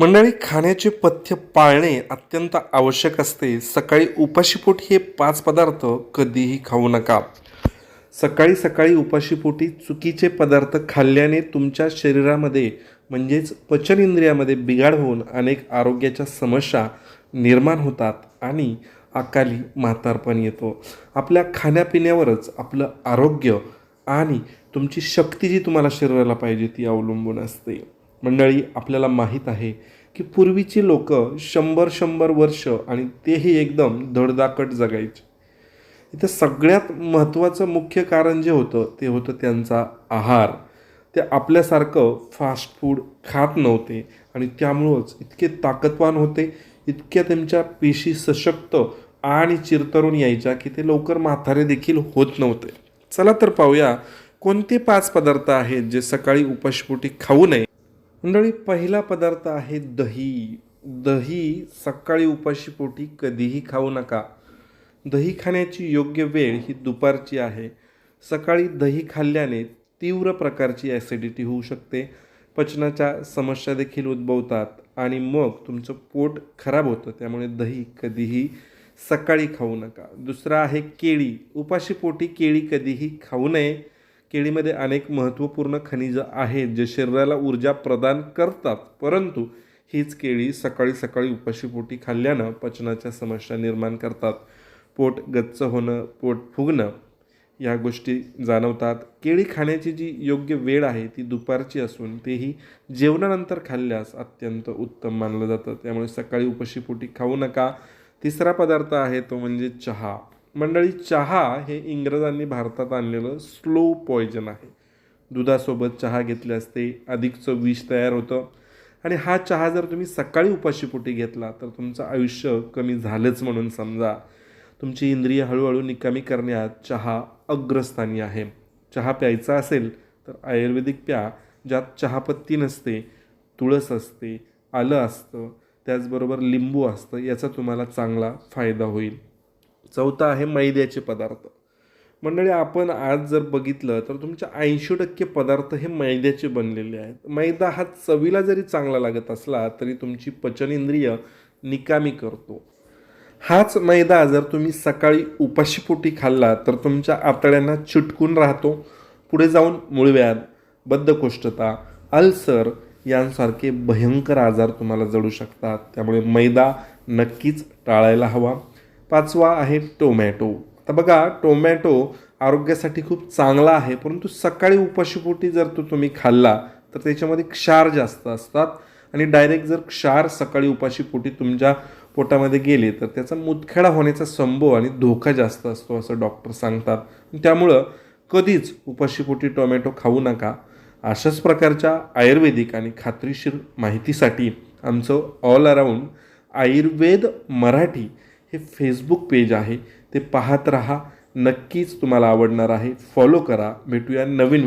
मंडळी खाण्याचे पथ्य पाळणे अत्यंत आवश्यक असते. सकाळी उपाशीपोटी हे पाच पदार्थ कधीही खाऊ नका. सकाळी सकाळी उपाशीपोटी चुकीचे पदार्थ खाल्ल्याने तुमच्या शरीरामध्ये म्हणजेच पचन इंद्रियामध्ये बिघाड होऊन अनेक आरोग्याच्या समस्या निर्माण होतात आणि अकाली म्हातारपण येतो. आपल्या खाण्यापिण्यावरच आपलं आरोग्य आणि तुमची शक्ती जी तुम्हाला शरीराला पाहिजे ती अवलंबून असते. मंडळी आपल्याला माहीत आहे की पूर्वीची लोक शंभर शंभर वर्ष आणि तेही एकदम धडधाकट जगायचे. इथं सगळ्यात महत्त्वाचं मुख्य कारण जे होतं ते होतं त्यांचा आहार. ते आपल्यासारखं फास्ट फूड खात नव्हते आणि त्यामुळंच इतके ताकदवान होते इतक्या त्यांच्या पेशी सशक्त आणि चिरतरून यायच्या की ते लवकर म्हातारे देखील होत नव्हते. चला तर पाहूया कोणते पाच पदार्थ आहेत जे सकाळी उपाशपोटी खाऊ नये. मंडळी पहिला पदार्थ आहे दही. दही सकाळी उपाशीपोटी कधीही खाऊ नका. दही खाण्याची योग्य वेळ ही दुपारची आहे. सकाळी दही खाल्ल्याने तीव्र प्रकारची ॲसिडिटी होऊ शकते. पचनाच्या समस्या देखील उद्भवतात आणि मग तुमचं पोट खराब होतं त्यामुळे दही कधीही सकाळी खाऊ नका. दुसरं आहे केळी. उपाशीपोटी केळी कधीही खाऊ नये. केळीमध्ये अनेक महत्त्वपूर्ण खनिजं आहेत जे शरीराला ऊर्जा प्रदान करतात. परंतु हीच केळी सकाळी सकाळी उपाशीपोटी खाल्ल्यानं पचनाच्या समस्या निर्माण करतात. पोट गच्च होणं पोट फुगणं या गोष्टी जाणवतात. केळी खाण्याची जी योग्य वेळ आहे ती दुपारची असून तेही जेवणानंतर खाल्ल्यास अत्यंत उत्तम मानलं जातं. त्यामुळे सकाळी उपाशीपोटी खाऊ नका. तिसरा पदार्थ आहे तो म्हणजे चहा. मंडळी चहा हे इंग्रजांनी भारतात आणलेलं स्लो पॉयजन आहे. दुधासोबत चहा घेतल्यास ते अधिकचं विष तयार होतं. आणि हा चहा जर तुम्ही सकाळी उपाशीपोटी घेतला तर तुमचं आयुष्य कमी झालंच म्हणून समजा. तुमची इंद्रिय हळूहळू निकामी करण्यात चहा अग्रस्थानी आहे. चहा प्यायचा असेल तर आयुर्वेदिक प्या ज्यात चहापत्ती नसते तुळस असते आलं असतं त्याचबरोबर लिंबू असतं याचा तुम्हाला चांगला फायदा होईल. चौथा आहे मैद्याचे पदार्थ. मंडळी आपण आज जर बघितलं तर तुमच्या ऐंशी टक्के पदार्थ हे मैद्याचे बनलेले आहेत. मैदा हा चवीला जरी चांगला लागत असला तरी तुमची पचनेंद्रिय निकामी करतो. हाच मैदा जर तुम्ही सकाळी उपाशीपोटी खाल्ला तर तुमच्या आतड्यांना चिटकून राहतो. पुढे जाऊन मूळव्याध बद्धकोष्ठता अल्सर यांसारखे भयंकर आजार तुम्हाला जडू शकतात. त्यामुळे मैदा नक्कीच टाळायला हवा. पाचवा आहे टोमॅटो. आता बघा टोमॅटो आरोग्यासाठी खूप चांगला आहे परंतु सकाळी उपाशीपोटी जर तो तुम्ही खाल्ला तर त्याच्यामध्ये क्षार जास्त असतात. आणि डायरेक्ट जर क्षार सकाळी उपाशीपोटी तुमच्या पोटामध्ये गेले तर त्याचा मुतखेडा होण्याचा संभव आणि धोका जास्त असतो असं डॉक्टर सांगतात. त्यामुळं कधीच उपाशीपोटी टोमॅटो खाऊ नका. अशाच प्रकारच्या आयुर्वेदिक आणि खात्रीशीर माहितीसाठी आमचं ऑल अराऊंड आयुर्वेद मराठी हे फेसबुक पेज आहे. ते पाहत राहा. नक्कीच तुम्हाला आवडणार आहे. फॉलो करा. भेटूया नवीन